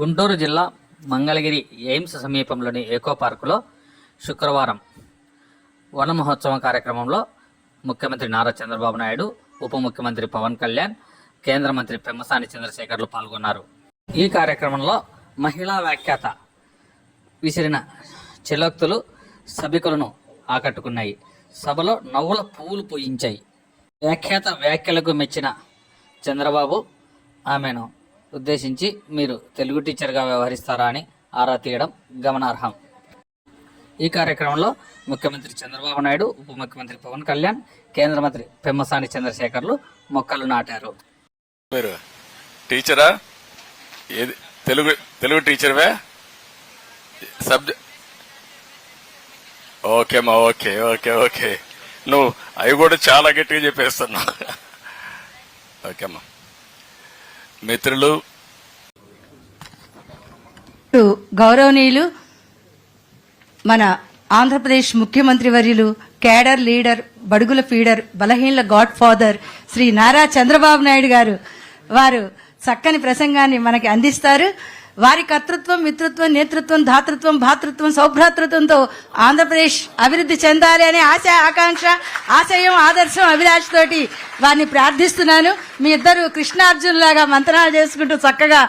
గుంటూరు జిల్లా మంగళగిరి ఎయిమ్స్ సమీపంలోని ఏకో పార్కులో శుక్రవారం వన మహోత్సవం కార్యక్రమంలో ముఖ్యమంత్రి నారా చంద్రబాబు నాయుడు ఉప ముఖ్యమంత్రి పవన్ కళ్యాణ్ కేంద్ర మంత్రి పెమ్మసాని చంద్రశేఖర్లు పాల్గొన్నారు. ఈ కార్యక్రమంలో మహిళా వ్యాఖ్యాత విసిరిన చిలోక్తులు సభికులను ఆకట్టుకున్నాయి. సభలో నవ్వుల పువ్వులు పూయించాయి. వ్యాఖ్యాత వ్యాఖ్యలకు మెచ్చిన చంద్రబాబు ఆమెను ఉద్దేశించి మీరు తెలుగు టీచర్గా వ్యవహరిస్తారా అని ఆరా తీయడం గమనార్హం. ఈ కార్యక్రమంలో ముఖ్యమంత్రి చంద్రబాబు నాయుడు ఉప ముఖ్యమంత్రి పవన్ కళ్యాణ్ కేంద్ర మంత్రి పెమ్మసాని చంద్రశేఖర్లు మొక్కలు నాటారు. మీరు టీచరా? ఏది తెలుగు తెలుగు టీచర్వే? సబ్జెక్ట్ ఓకేమ్మా ఓకే ఓకే ఓకే. నువ్వు అవి కూడా చాలా గట్టిగా చెప్పేస్తున్నావు. ఓకేమ్మా మిత్రులు గౌరవనీయులు మన ఆంధ్రప్రదేశ్ ముఖ్యమంత్రి వర్యులు కేడర్ లీడర్ బడుగుల ఫీడర్ బలహీనల గాడ్ ఫాదర్ శ్రీ నారా చంద్రబాబు నాయుడు గారు. వారు చక్కని ప్రసంగాన్ని మనకి అందిస్తారు. వారి కర్తృత్వం మిత్రత్వం నేతృత్వం ధాతృత్వం భాతృత్వం సౌభ్రాతృత్వంతో ఆంధ్రప్రదేశ్ అభివృద్ధి చెందాలి అనే ఆశ ఆకాంక్ష ఆశయం ఆదర్శం అభిలాష్ తోటి వారిని ప్రార్థిస్తున్నాను. మీ ఇద్దరు కృష్ణార్జునులాగా మంత్రాలు చేసుకుంటూ చక్కగా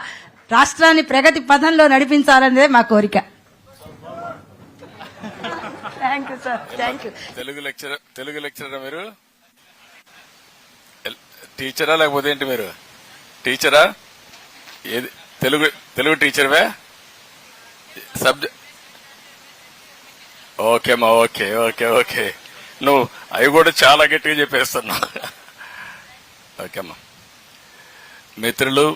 రాష్ట్రాన్ని ప్రగతి పథంలో నడిపించాలనేదే మా కోరిక. Thank you sir thank you Telugu lecture Telugu లెక్చరరా మీరు? టీచరా లేకపోతే ఏంటి మీరు? టీచరా? ఏది తెలుగు తెలుగు టీచర్వే? సబ్జెక్ట్ ఓకేమ్మా ఓకే ఓకే ఓకే. నువ్వు అవి కూడా చాలా గట్టిగా చెప్పేస్తున్నావు. ఓకేమ్మా మిత్రులు